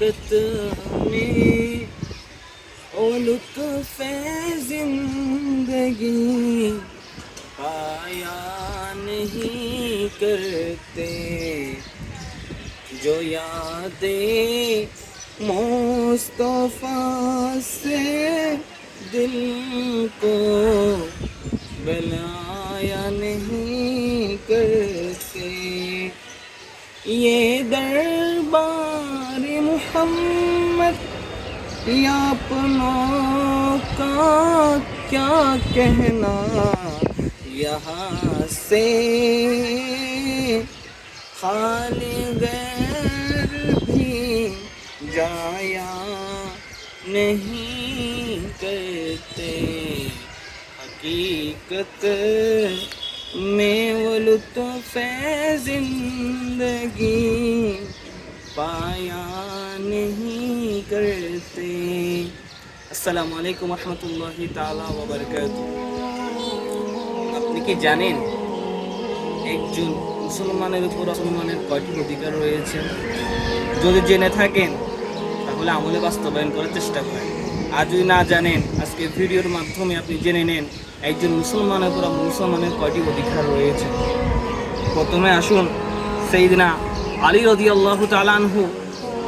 हकीकत में ओ ज़िंदगी पाया नहीं करते। जो यादें मुस्तफ़ा से दिल को बनाया नहीं करते। मोहम्मद या अपनों का क्या कहना? यहाँ से खाली गैर भी जाया नहीं करते। हकीकत में वो लुत्फ ज़िंदगी। পায়া নেহি করতে আসসালামু আলাইকুম রহমতুল্লাহি তাআলা ওয়া আপনি কি জানেন একজন মুসলমানের উপর মুসলমানের কয়টি অধিকার রয়েছে? যদি জেনে থাকেন, তাহলে আমলে বাস্তবায়ন করার চেষ্টা করেন। আর যদি না জানেন, আজকে ভিডিওর মাধ্যমে আপনি জেনে নেন একজন মুসলমানের উপর মুসলমানের কয়টি অধিকার রয়েছে। প্রথমে আসুন, সেইদিনা আলী রদি আল্লাহ তালানহু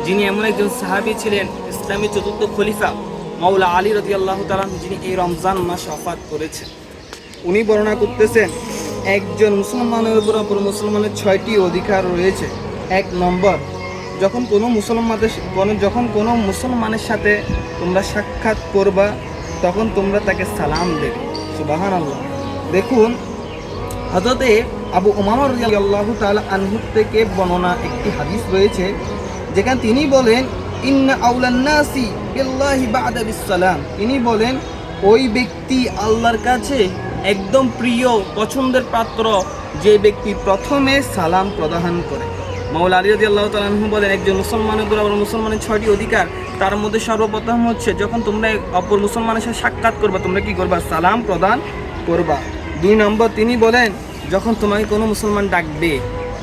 যিনি এমন একজন সাহাবী ছিলেন, ইসলামী চতুর্থ খলিফা, মাওলা আলী রদি আল্লাহ তালানহু যিনি এই রমজান মাস অফাত করেছেন। উনি বর্ণনা করতেছেন, একজন মুসলমানের উপর অপর মুসলমানের ছয়টি অধিকার রয়েছে। এক নম্বর, যখন কোনো মুসলমানের কোনো যখন কোনো মুসলমানের সাথে তোমরা সাক্ষাৎ করবা, তখন তোমরা তাকে সালাম দেবে। সুবাহান আল্লাহ দেখুন হজরতে আবু উমামর আল্লাহ তাআলা আনহু থেকে বর্ণনা একটি হাদিস রয়েছে, যেখানে তিনি বলেন, ইন্না তিনি বলেন, ওই ব্যক্তি আল্লাহর কাছে একদম প্রিয়, পছন্দের পাত্র, যে ব্যক্তি প্রথমে সালাম প্রদান করে। মাওলা আলী রাজি আল্লাহ তালু বলেন, একজন মুসলমানের আবার মুসলমানের ছয়টি অধিকার, তার মধ্যে সর্বপ্রথম হচ্ছে যখন তোমরা অপর মুসলমানের সাথে সাক্ষাৎ করবা, তোমরা কি করবা? সালাম প্রদান করবা। দুই নম্বর তিনি বলেন যখন তোমাকে কোনো মুসলমান ডাকবে,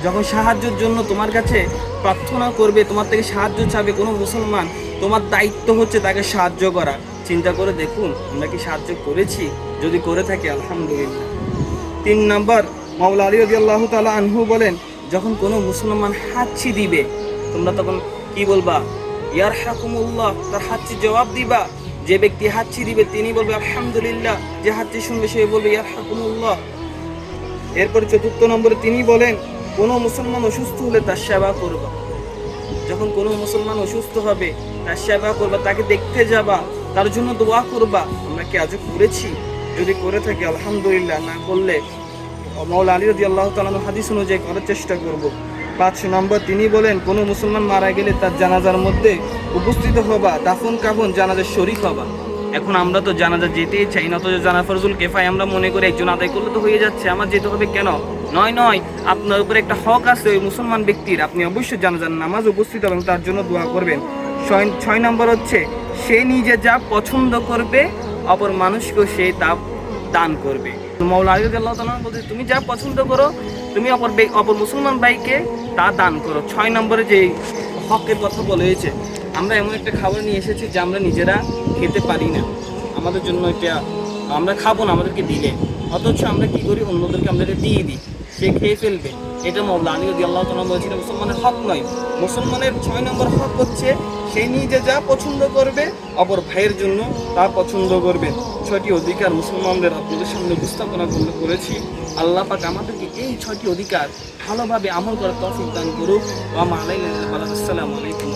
যখন সাহায্যের জন্য তোমার কাছে প্রার্থনা করবে, তোমার থেকে সাহায্য চাবে কোনো মুসলমান, তোমার দায়িত্ব হচ্ছে তাকে সাহায্য করা। চিন্তা করে দেখুন, আমরা কি সাহায্য করেছি? যদি করে থাকি, আলহামদুলিল্লাহ। তিন নম্বর, মাওলা আলী রদি আল্লাহ তালা আনহু বলেন, যখন কোনো মুসলমান হাঁচি দিবে, তোমরা তখন কি বলবা? ইয়ার হাকুমুল্লাহ তার হাঁচি জবাব দিবা। যে ব্যক্তি হাঁচি দিবে, তিনি বলবে, আলহামদুলিল্লাহ। যে হাঁচি শুনবে, সে বলবে ইয়ার হাকুমুল্লাহ এরপর চতুর্থ নম্বরে তিনি বলেন, কোনো মুসলমান অসুস্থ হলে তার সেবা করবা। যখন কোনো মুসলমান অসুস্থ হবে, তার সেবা করবা, তাকে দেখতে যাবা, তার জন্য দোয়া করবা। আমরা কি আজও করেছি? যদি করে থাকি, আলহামদুলিল্লাহ, না করলে মৌলা আলী রদি আল্লাহ তালানো হাদিস অনুযায়ী করার চেষ্টা করব। পাঁচ নম্বর, তিনি বলেন, কোনো মুসলমান মারা গেলে তার জানাজার মধ্যে উপস্থিত হবা দাফন কাফন জানাজার শরিক হবা। এখন আমরা তো জানাজা যেতেই চাই না তো জানা ফরজুল কেফাই আমরা মনে করি একজন আদায় করলে তো হয়ে যাচ্ছে, আমার যেতে হবে কেন? নয় নয়, আপনার উপরে একটা হক আছে ওই মুসলমান ব্যক্তির, আপনি অবশ্যই জানাজার নামাজ উপস্থিত এবং তার জন্য দোয়া করবেন। ছয় নম্বর হচ্ছে, সে নিজে যা পছন্দ করবে, অপর মানুষকেও সে তা দান করবে। মৌলা আলী বলছে, তুমি যা পছন্দ করো, তুমি অপর অপর মুসলমান ভাইকে তা দান করো। ছয় নম্বরে যে হকের কথা বলা হয়েছে আমরা এমন একটা খাবার নিয়ে এসেছি যে আমরা নিজেরা খেতে পারি না। আমাদের জন্য এটা আমরা খাব না, আমাদেরকে দিলে। অথচ আমরা কি করি? অন্যদেরকে আমরা এটা দিয়ে দিই। সে খেয়ে ফেলবে। এটা মৌলা আলী রদি আল্লাহ তালা বলছিল মুসলমানের হক নয়। মুসলমানের ছয় নম্বর হক হচ্ছে, সে নিজে যা পছন্দ করবে, অপর ভাইয়ের জন্য তা পছন্দ করবে। ছয়টি অধিকার মুসলমানদের আপনাদের সামনে উপস্থাপনা করেছি। আল্লাহ পাক আমাদেরকে এই ছয়টি অধিকার ভালোভাবে আমল করার তৌফিক দান করুক। ওয়া মা আলাইনা আসসালামু আলাইকুম।